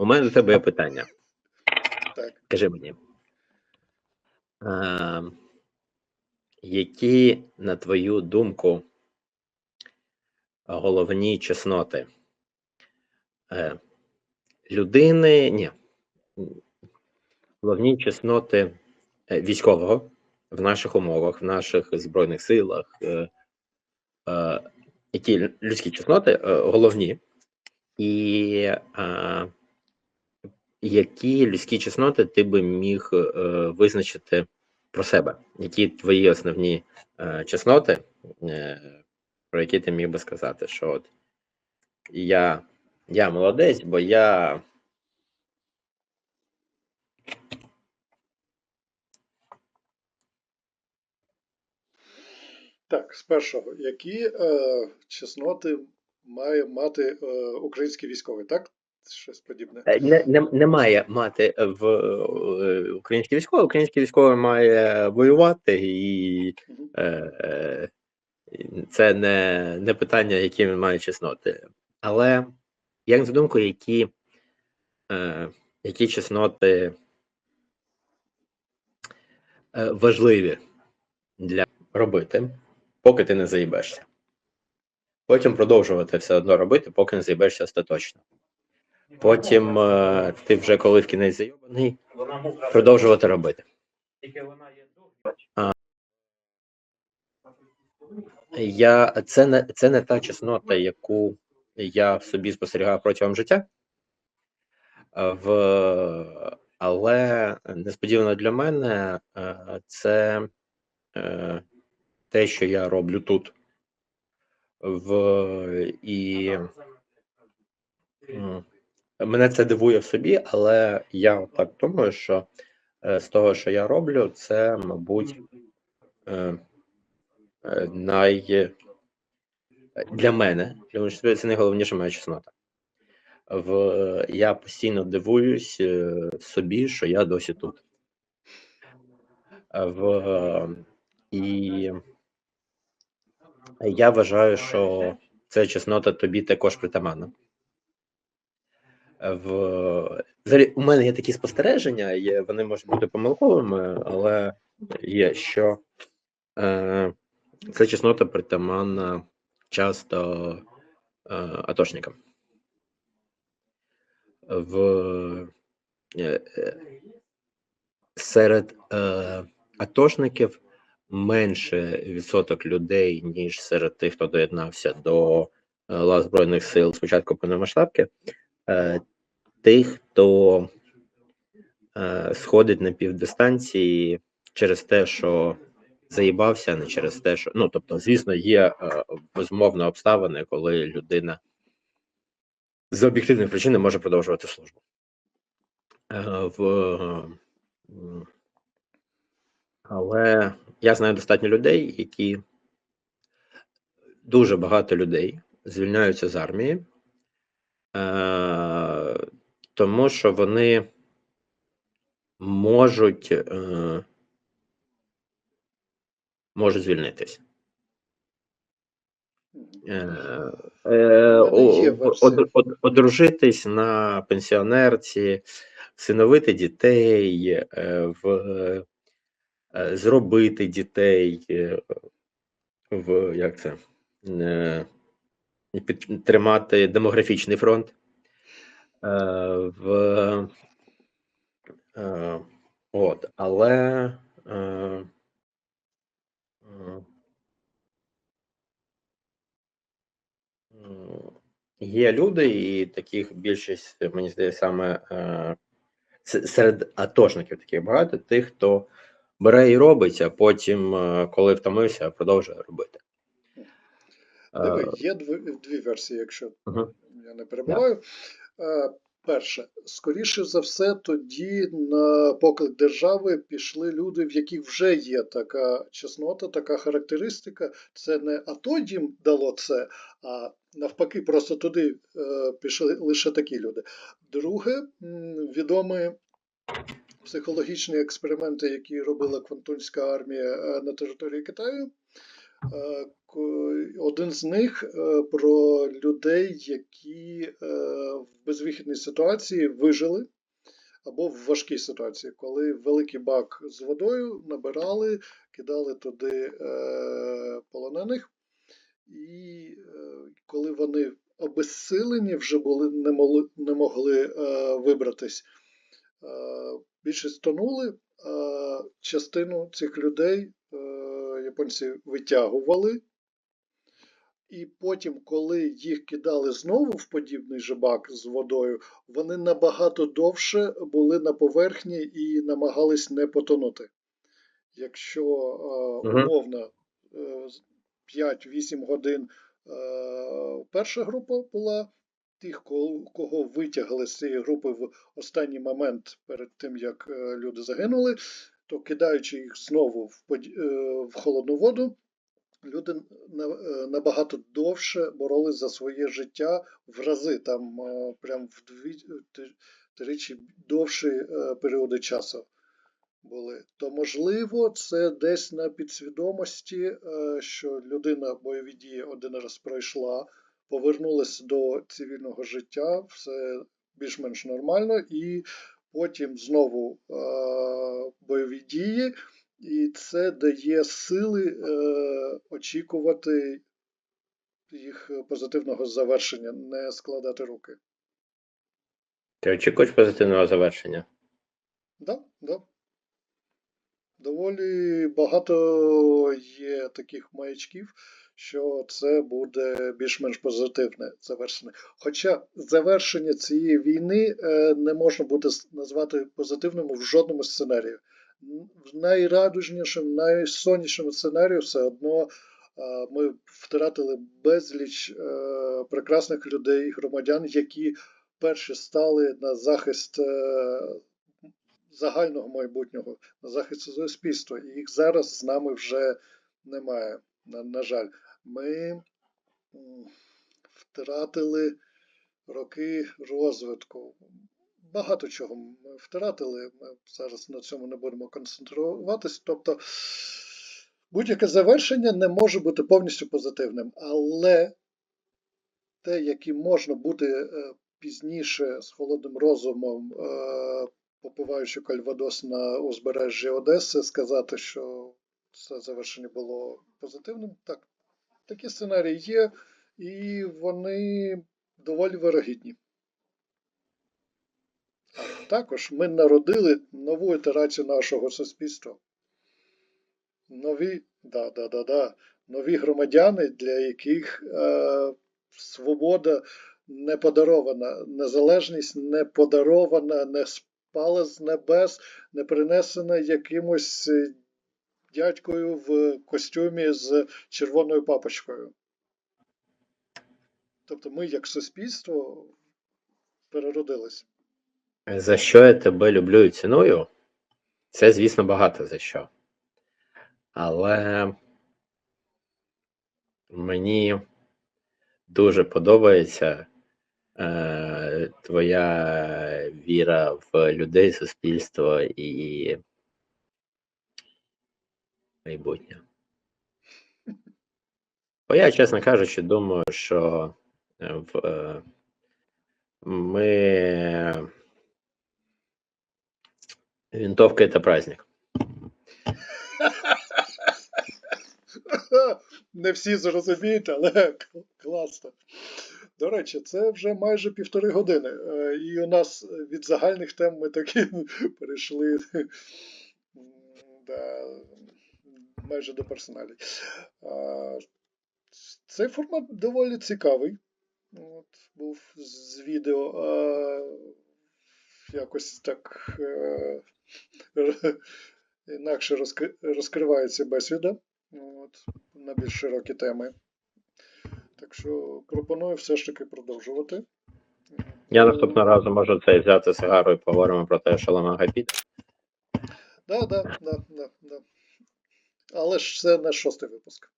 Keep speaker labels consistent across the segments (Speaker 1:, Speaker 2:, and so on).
Speaker 1: У мене до тебе є питання.
Speaker 2: Так.
Speaker 1: Скажи мені. А, які, на твою думку, головні чесноти е, людини, ні, головні чесноти е, військового в наших умовах, в наших збройних силах, е, е, які людські чесноти е, головні, і е, які людські чесноти ти би міг е, визначити про себе? Які твої основні е, чесноти, е, про які ти міг би сказати, що от я, я молодець, бо я
Speaker 2: Так, з першого, які е, чесноти має мати е, український військовий, так? Щось подібне.
Speaker 1: Е, Не, не, не має мати в е, український військовий. Український військовий має воювати, і е, це не, не питання, які він має чесноти. Але як на думку, які, е, які чесноти е, важливі для робити, поки ти не заїбешся. Потім продовжувати все одно робити, поки не заїбешся остаточно. Потім е, ти вже коли в кінець зайобаний, продовжувати робити. Я, це, не, це не та чеснота, яку я в собі спостерігав протягом життя. В, але несподівано для мене е, це е, те, що я роблю тут. В, і мене це дивує в собі, але я так думаю, що е, з того, що я роблю, це, мабуть, е, е, най для мене, для мене це найголовніша моя чеснота. В, я постійно дивуюсь собі, що я досі тут. В, і я вважаю, що ця чеснота тобі також притаманна. В, взагалі, у мене є такі спостереження, є, вони можуть бути помилковими, але є, що е, ця чеснота притаманна часто е, атошникам. В, е, е, серед е, атошників менше відсоток людей, ніж серед тих, хто доєднався до е, лав Збройних сил спочатку повномасштабки, тих, хто е, сходить на півдистанції через те, що заїбався, не через те, що ну тобто, звісно, є е, безумовно обставини, коли людина з об'єктивних причин не може продовжувати службу. Е, в, е, але я знаю достатньо людей, які дуже багато людей звільняються з армії, е, тому що вони можуть, е, можуть звільнитись. Е, е, одружитись на пенсіонерці, всиновити дітей, е, в, е, зробити дітей е, в як це е, підтримати демографічний фронт. Е, в, е, от, але е, е, Є люди, і таких більшість, мені здається, саме е, серед атошників таких багато, тих, хто бере і робить, а потім, коли втомився, продовжує робити.
Speaker 2: Диви,
Speaker 1: Е,
Speaker 2: є дві, дві версії, якщо
Speaker 1: Мгм.
Speaker 2: я не перебуваю. Е, Перше, скоріше за все, тоді на поклик держави пішли люди, в яких вже є така чеснота, така характеристика. Це не АТО їм дало це, а навпаки, просто туди е, пішли лише такі люди. Друге, м, відомі психологічні експерименти, які робила Квантунська армія на території Китаю. Е, Один з них е, про людей, які е, в безвихідній ситуації вижили, або в важкій ситуації, коли великий бак з водою набирали, кидали туди полонених, і коли вони обезсилені вже були, не, могли, не могли вибратись, більшість тонули, частину цих людей японці витягували. І потім, коли їх кидали знову в подібний же бак з водою, вони набагато довше були на поверхні і намагались не потонути. Якщо е, умовно е, 5-8 годин е, перша група була, тих, кого, витягли з цієї групи в останній момент перед тим, як е, люди загинули, то кидаючи їх знову в, е, в холодну воду, люди е, набагато довше боролись за своє життя в рази, там е, прям ти- тричі довші періоди часу були. То можливо, це десь на підсвідомості, що людина бойові дії один раз пройшла, повернулася до цивільного життя, все більш-менш нормально, і потім знову е, бойові дії, і це дає сили е, очікувати їх позитивного завершення, не складати руки.
Speaker 1: Ти очікуєш позитивного завершення?
Speaker 2: Да, да. Доволі багато є таких маячків, що це буде більш-менш позитивне завершення. Хоча завершення цієї війни е, не можна буде назвати позитивним в жодному сценарії. В найрадужнішому, найсоннішому сценарію все одно е, ми втратили безліч е, прекрасних людей, громадян, які перші стали на захист загального майбутнього, на захист суспільства. І їх зараз з нами вже немає. На, на жаль, ми втратили роки розвитку. Багато чого ми втратили. Ми зараз на цьому не будемо концентруватись. Тобто, будь-яке завершення не може бути повністю позитивним, але те, яким можна бути е, пізніше з холодним розумом, е, попиваючи кальвадос на узбережжі Одеси, сказати, що це завершення було позитивним. Так, такі сценарії є, і вони доволі вирогідні. А також ми народили нову ітерацію нашого суспільства. Нові, да, да, да, да, нові громадяни, для яких е, свобода не подарована, незалежність не подарована, не спала з небес, не принесена якимось е, дядькою в костюмі з червоною папочкою. Тобто ми, як суспільство, переродились.
Speaker 1: За що я тебе люблю і ціную? Це, звісно, багато за що. Але мені дуже подобається е, твоя віра в людей, суспільство і майбутнє. Бо я, чесно кажучи, думаю, що е, в, е, ми винтовка это праздник.
Speaker 2: Не всі зрозуміють, але класно. До речі, це вже майже півтори години. Е, І у нас від загальних тем ми таки перейшли да, майже до персоналів. А, Цей формат доволі цікавий. От, був з відео. А, якось так е, інакше розкри- розкривається бесіда от, на більш широкі теми. Так що пропоную все ж таки продовжувати.
Speaker 1: Я наступного разу можу це взяти сигару і поговоримо про те, що ламага піде.
Speaker 2: Да, да, да, да, да. Але ж це не шостий випуск.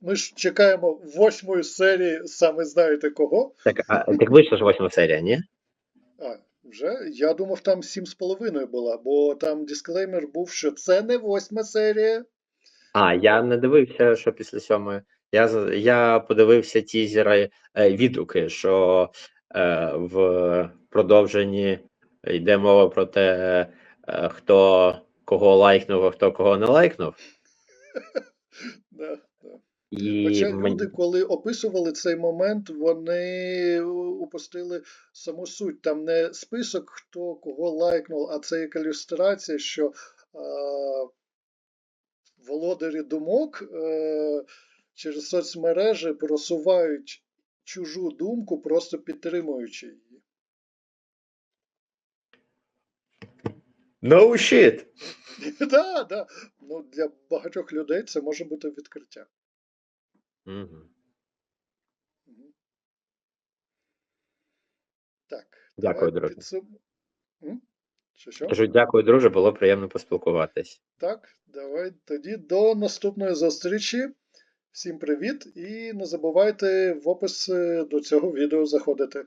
Speaker 2: Ми ж чекаємо восьмої серії, саме знаєте кого.
Speaker 1: Так, а так вийшла ж восьма серія, ні?
Speaker 2: А, вже я думав, там сім з половиною була, бо там дисклеймер був, що це не восьма серія.
Speaker 1: А, я не дивився, що після сьомої. Я, я подивився тізери е, відгуки, що е, в продовженні йде мова про те, е, хто кого лайкнув, а хто кого не лайкнув.
Speaker 2: Да, да.
Speaker 1: І
Speaker 2: Хоча люди, коли описували цей момент, вони упустили саму суть. Там не список, хто кого лайкнув, а це як ілюстрація, що а, володарі думок е, через соцмережі просувають чужу думку, просто підтримуючи її.
Speaker 1: No shit!
Speaker 2: Да, да. Ну, для багатьох людей це може бути відкриття.
Speaker 1: Мгм.
Speaker 2: Так.
Speaker 1: Дякую, друже.
Speaker 2: підсум- Що, що?
Speaker 1: Кажу, дякую, друже, було приємно поспілкуватись.
Speaker 2: Так, давай тоді до наступної зустрічі. Всім привіт і не забувайте в опис е, до цього відео заходити.